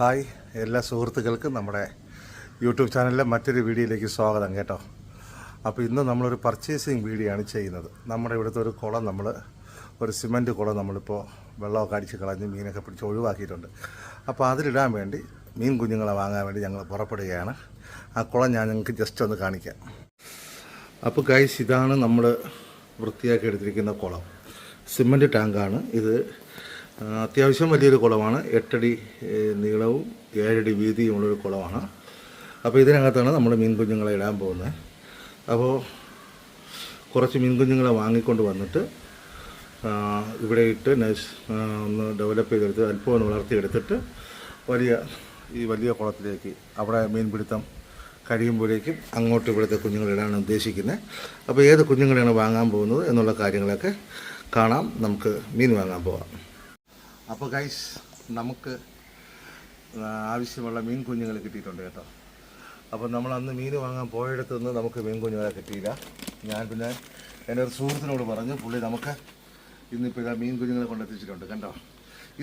Hi എല്ലാ സുഹൃത്തുക്കൾക്കും നമ്മുടെ യൂട്യൂബ് ചാനലിലെ മറ്റൊരു വീഡിയോയിലേക്ക് സ്വാഗതം കേട്ടോ. അപ്പോൾ ഇന്ന് നമ്മളൊരു പർച്ചേസിങ് വീഡിയോ ആണ് ചെയ്യുന്നത്. നമ്മുടെ ഇവിടുത്തെ ഒരു കുളം നമ്മൾ ഒരു സിമന്റ് കുളം നമ്മളിപ്പോൾ വെള്ളമൊക്കെ അടിച്ച് കളഞ്ഞ് മീനൊക്കെ പിടിച്ച് ഒഴിവാക്കിയിട്ടുണ്ട്. അപ്പോൾ അതിലിടാൻ വേണ്ടി മീൻ കുഞ്ഞുങ്ങളെ വാങ്ങാൻ വേണ്ടി ഞങ്ങൾ പുറപ്പെടുകയാണ്. ആ കുളം ഞാൻ നിങ്ങൾക്ക് ജസ്റ്റ് ഒന്ന് കാണിക്കാം. അപ്പോൾ ഗൈസ് ഇതാണ് നമ്മൾ വൃത്തിയാക്കി എടുത്തിരിക്കുന്ന കുളം. സിമന്റ് ടാങ്കാണ് ഇത് അത്യാവശ്യം വലിയൊരു കുളമാണ്. എട്ടടി നീളവും ഏഴടി വീതിയുമുള്ളൊരു കുളമാണ്. അപ്പോൾ ഇതിനകത്താണ് നമ്മൾ മീൻ കുഞ്ഞുങ്ങളെ ഇടാൻ പോകുന്നത്. അപ്പോൾ കുറച്ച് മീൻ കുഞ്ഞുങ്ങളെ വാങ്ങിക്കൊണ്ട് വന്നിട്ട് ഇവിടെ ഇട്ട് നൈസ് ഒന്ന് ഡെവലപ്പ് ചെയ്തെടുത്ത് അല്പം ഒന്ന് വളർത്തിയെടുത്തിട്ട് വലിയ ഈ വലിയ കുളത്തിലേക്ക് അവിടെ മീൻപിടുത്തം കഴിയുമ്പോഴേക്കും അങ്ങോട്ട് ഇവിടുത്തെ കുഞ്ഞുങ്ങളിടാണ് ഉദ്ദേശിക്കുന്നത് അപ്പോൾ ഏത് കുഞ്ഞുങ്ങളെയാണ് വാങ്ങാൻ പോകുന്നത് എന്നുള്ള കാര്യങ്ങളൊക്കെ കാണാം. നമുക്ക് മീൻ വാങ്ങാൻ പോകാം അപ്പോൾ ഗൈസ് നമുക്ക് ആവശ്യമുള്ള മീൻ കുഞ്ഞുങ്ങൾ കിട്ടിയിട്ടുണ്ട് കേട്ടോ. അപ്പോൾ നമ്മൾ അന്ന് മീൻ വാങ്ങാൻ പോയിടത്ത് നിന്ന് നമുക്ക് മീൻ കുഞ്ഞുങ്ങളെ കിട്ടിയില്ല. ഞാൻ പിന്നെ എന്റെ ഒരു സുഹൃത്തിനോട് പറഞ്ഞു പുള്ളി നമുക്ക് ഇന്നിപ്പോൾ ഇതാ മീൻ കുഞ്ഞുങ്ങളെ കൊണ്ടെത്തിച്ചിട്ടുണ്ട് കണ്ടോ?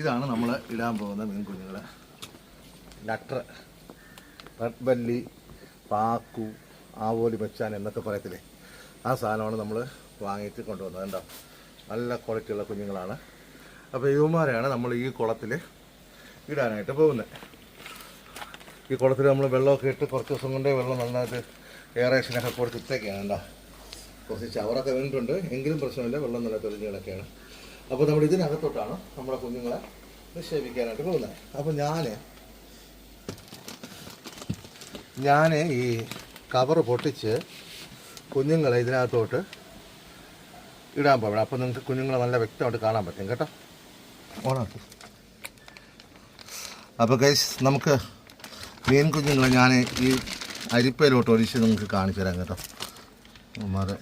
ഇതാണ് നമ്മൾ ഇടാൻ പോകുന്ന മീൻ കുഞ്ഞുങ്ങൾ നട്ടർ റെഡ് ബല്ലി പാക്കു ആവോലി മച്ചാൻ എന്നൊക്കെ പറയത്തില്ലേ? ആ സാധനമാണ് നമ്മൾ വാങ്ങിയിട്ട് കൊണ്ടുവന്നത് കണ്ടോ? നല്ല ക്വാളിറ്റിയുള്ള കുഞ്ഞുങ്ങളാണ്. അപ്പോൾ ഇവന്മാരെയാണ് നമ്മൾ ഈ കുളത്തിൽ ഇടാനായിട്ട് പോകുന്നത് ഈ കുളത്തിൽ നമ്മൾ വെള്ളമൊക്കെ ഇട്ട് കുറച്ച് ദിവസം കൊണ്ടേ വെള്ളം നന്നായിട്ട് എയറേഷനൊക്കെ കൊടുത്ത് ഇട്ടേക്കാണ് കണ്ടോ? കുറച്ച് ചവറൊക്കെ വീണിട്ടുണ്ട്. എങ്കിലും പ്രശ്നമില്ല. വെള്ളം നല്ല തെളിഞ്ഞ് കിടക്കുകയാണ്. അപ്പോൾ നമ്മൾ ഇതിനകത്തോട്ടാണ് നമ്മുടെ കുഞ്ഞുങ്ങളെ നിക്ഷേപിക്കാനായിട്ട് പോകുന്നത് അപ്പോൾ ഞാൻ ഞാൻ ഈ കവർ പൊട്ടിച്ച് കുഞ്ഞുങ്ങളെ ഇതിനകത്തോട്ട് ഇടാൻ പോകണം അപ്പോൾ നിങ്ങൾക്ക് കുഞ്ഞുങ്ങളെ നല്ല വ്യക്തമായിട്ട് കാണാൻ പറ്റും കേട്ടോ. ഓണാക്കി. അപ്പോൾ കൈസ് നമുക്ക് മീൻ കുഞ്ഞുങ്ങളെ ഞാൻ ഈ അരിപ്പയിലോട്ട് ഒഴിച്ച് നിങ്ങൾക്ക് കാണിച്ചു തരാം കേട്ടോ. ഉമ്മാരെ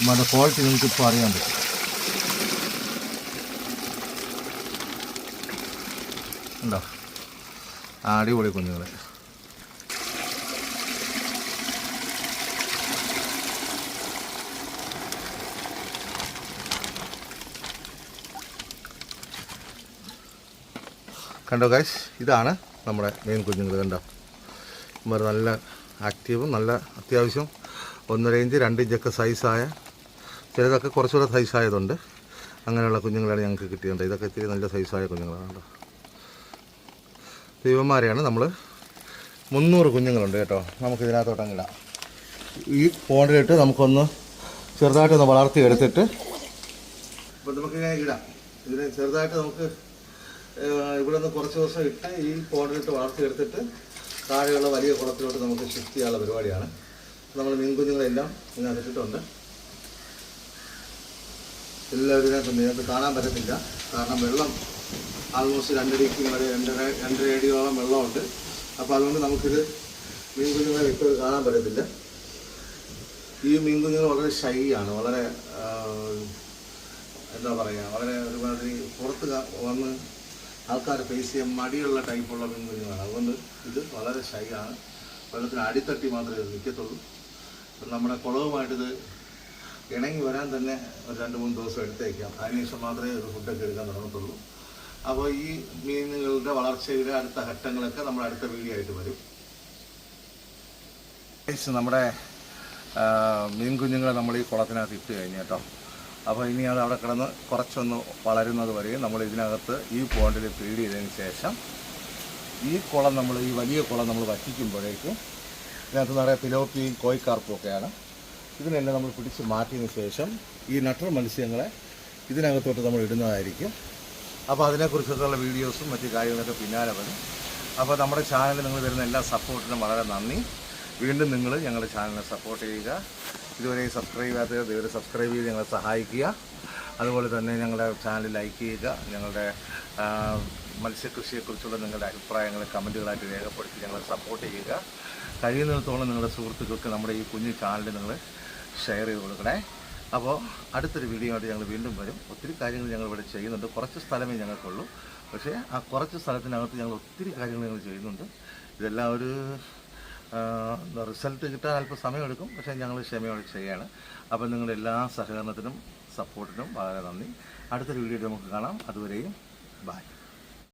ഉമ്മാരുടെ ക്വാളിറ്റി നിങ്ങൾക്ക് ഇപ്പോൾ അറിയാൻ പറ്റും. ഉണ്ടോ? അടിപൊളി കുഞ്ഞുങ്ങളെ. കണ്ടോ ഗൈസ് ഇതാണ് നമ്മുടെ മെയിൻ കുഞ്ഞുങ്ങൾ കണ്ടോ? ഇവർ നല്ല ആക്റ്റീവും നല്ല അത്യാവശ്യം. ഒന്നര ഇഞ്ച് രണ്ട് ഇഞ്ചൊക്കെ സൈസായ ചിലതൊക്കെ കുറച്ചുകൂടെ സൈസായതുണ്ട് അങ്ങനെയുള്ള കുഞ്ഞുങ്ങളാണ് ഞങ്ങൾക്ക് കിട്ടിയിട്ടുണ്ട് ഇതൊക്കെ ഇത്തിരി നല്ല സൈസായ കുഞ്ഞുങ്ങളാണ് കേട്ടോ ദൈവന്മാരെയാണ് നമ്മൾ മുന്നൂറ് കുഞ്ഞുങ്ങളുണ്ട് കേട്ടോ. നമുക്ക് ഇതിനകത്തോട്ട് അങ്ങിടാം ഈ പോണ്ടിലിട്ട് നമുക്കൊന്ന് ചെറുതായിട്ടൊന്ന് വളർത്തി എടുത്തിട്ട് ഇപ്പം നമുക്ക് ഇടാം. ഇതിന് ചെറുതായിട്ട് നമുക്ക് ഇവിടെ നിന്ന് കുറച്ച് ദിവസം ഇട്ട് ഈ പോണ്ടിലിട്ട് വളർത്തിയെടുത്തിട്ട് താഴെയുള്ള വലിയ കുളത്തിലോട്ട് നമുക്ക് ഷിഫ്റ്റ് ചെയ്യാനുള്ള പരിപാടിയാണ്. നമ്മൾ മീൻ കുഞ്ഞുങ്ങളെല്ലാം ഇതിനകത്തിട്ടുണ്ട് എല്ലാവരും ഇതിനകത്ത് ഇതിനകത്ത് കാണാൻ പറ്റത്തില്ല. കാരണം വെള്ളം ആൾമോസ്റ്റ് രണ്ടടിക്ക് വരെ രണ്ടര രണ്ടര അടിയോളം വെള്ളമുണ്ട്. അപ്പോൾ അതുകൊണ്ട് നമുക്കിത് മീൻ കുഞ്ഞുങ്ങളെ വ്യക്തത കാണാൻ പറ്റത്തില്ല. ഈ മീൻകുഞ്ഞുങ്ങൾ വളരെ ഷൈ ആണ്. വളരെ എന്താ പറയുക വളരെ ഒരുമാതിരി പുറത്ത് വന്ന് ആൾക്കാർ ഫേസ് ചെയ്യാൻ മടിയുള്ള ടൈപ്പുള്ള മീൻ കുഞ്ഞുങ്ങളാണ് അതുകൊണ്ട് ഇത് വളരെ ഷൈ ആണ് വെള്ളത്തിന് അടിത്തട്ടി മാത്രമേ ഇത് നിൽക്കത്തുള്ളൂ നമ്മുടെ കുളവുമായിട്ട് ഇത് ഇണങ്ങി വരാൻ തന്നെ ഒരു രണ്ട് മൂന്ന് ദിവസം എടുത്തേക്കാം. അതിനുശേഷം മാത്രമേ ഇത് ഫുഡൊക്കെ എടുക്കാൻ തുടങ്ങത്തുള്ളൂ. അപ്പോൾ ഈ മീനുകളുടെ വളർച്ചയുടെ അടുത്ത ഘട്ടങ്ങളൊക്കെ നമ്മൾ അടുത്ത വീഡിയോ ആയിട്ട് വരും. നമ്മുടെ മീൻ കുഞ്ഞുങ്ങളെ നമ്മൾ ഈ കുളത്തിനകത്ത് ഇട്ട് കഴിഞ്ഞു കേട്ടോ. അപ്പോൾ ഇനി അത് അവിടെ കിടന്ന് കുറച്ചൊന്ന് വളരുന്നത് വരെ നമ്മൾ ഇതിനകത്ത് ഈ പോണ്ടിൽ ഫീഡ് ചെയ്തതിന് ശേഷം ഈ കുളം നമ്മൾ ഈ വലിയ കുളം നമ്മൾ വറ്റിക്കുമ്പോഴേക്കും ഇതിനകത്ത് നിറയെ പിലോപ്പിയും കോയിക്കാർപ്പും ഒക്കെയാണ്. ഇതിനെല്ലാം നമ്മൾ പിടിച്ച് മാറ്റിയതിന് ശേഷം ഈ നട്ടർ മത്സ്യങ്ങളെ ഇതിനകത്തോട്ട് നമ്മൾ ഇടുന്നതായിരിക്കും. അപ്പോൾ അതിനെക്കുറിച്ചൊക്കെയുള്ള വീഡിയോസും മറ്റു കാര്യങ്ങളൊക്കെ പിന്നാലെ വരും. അപ്പോൾ നമ്മുടെ ചാനലിൽ നിങ്ങൾ വരുന്ന എല്ലാ സപ്പോർട്ടിനും വളരെ നന്ദി. വീണ്ടും നിങ്ങൾ ഞങ്ങളുടെ ചാനലിനെ സപ്പോർട്ട് ചെയ്യുക. ഇതുവരെ സബ്സ്ക്രൈബ് ചെയ്യാത്തവർ ഇതുവരെ സബ്സ്ക്രൈബ് ചെയ്ത് ഞങ്ങളെ സഹായിക്കുക. അതുപോലെ തന്നെ ഞങ്ങളുടെ ചാനൽ ലൈക്ക് ചെയ്യുക. ഞങ്ങളുടെ മത്സ്യകൃഷിയെക്കുറിച്ചുള്ള നിങ്ങളുടെ അഭിപ്രായങ്ങൾ കമന്റുകളായിട്ട് രേഖപ്പെടുത്തി ഞങ്ങളെ സപ്പോർട്ട് ചെയ്യുക. കഴിയുന്നിടത്തോളം നിങ്ങളുടെ സുഹൃത്തുക്കൾക്ക് നമ്മുടെ ഈ കുഞ്ഞു ചാനൽ നിങ്ങൾ ഷെയർ ചെയ്ത് കൊടുക്കണേ. അപ്പോൾ അടുത്തൊരു വീഡിയോ ആയിട്ട് ഞങ്ങൾ വീണ്ടും വരും. ഒത്തിരി കാര്യങ്ങൾ ഞങ്ങൾ ഇവിടെ ചെയ്യുന്നുണ്ട്. കുറച്ച് സ്ഥലമേ ഞങ്ങൾക്കുള്ളൂ. പക്ഷേ ആ കുറച്ച് സ്ഥലത്തിനകത്ത് ഞങ്ങൾ ഒത്തിരി കാര്യങ്ങൾ ഞങ്ങൾ ചെയ്യുന്നുണ്ട്. ഇതെല്ലാം ഒരു റിസൾട്ട് കിട്ടാൻ അല്പം സമയമെടുക്കും. പക്ഷേ ഞങ്ങൾ ക്ഷമയോടെ ചെയ്യാണ് അപ്പോൾ നിങ്ങളുടെ എല്ലാ സഹകരണത്തിനും സപ്പോർട്ടിനും വളരെ നന്ദി. അടുത്തൊരു വീഡിയോ നമുക്ക് കാണാം. അതുവരെയും ബൈ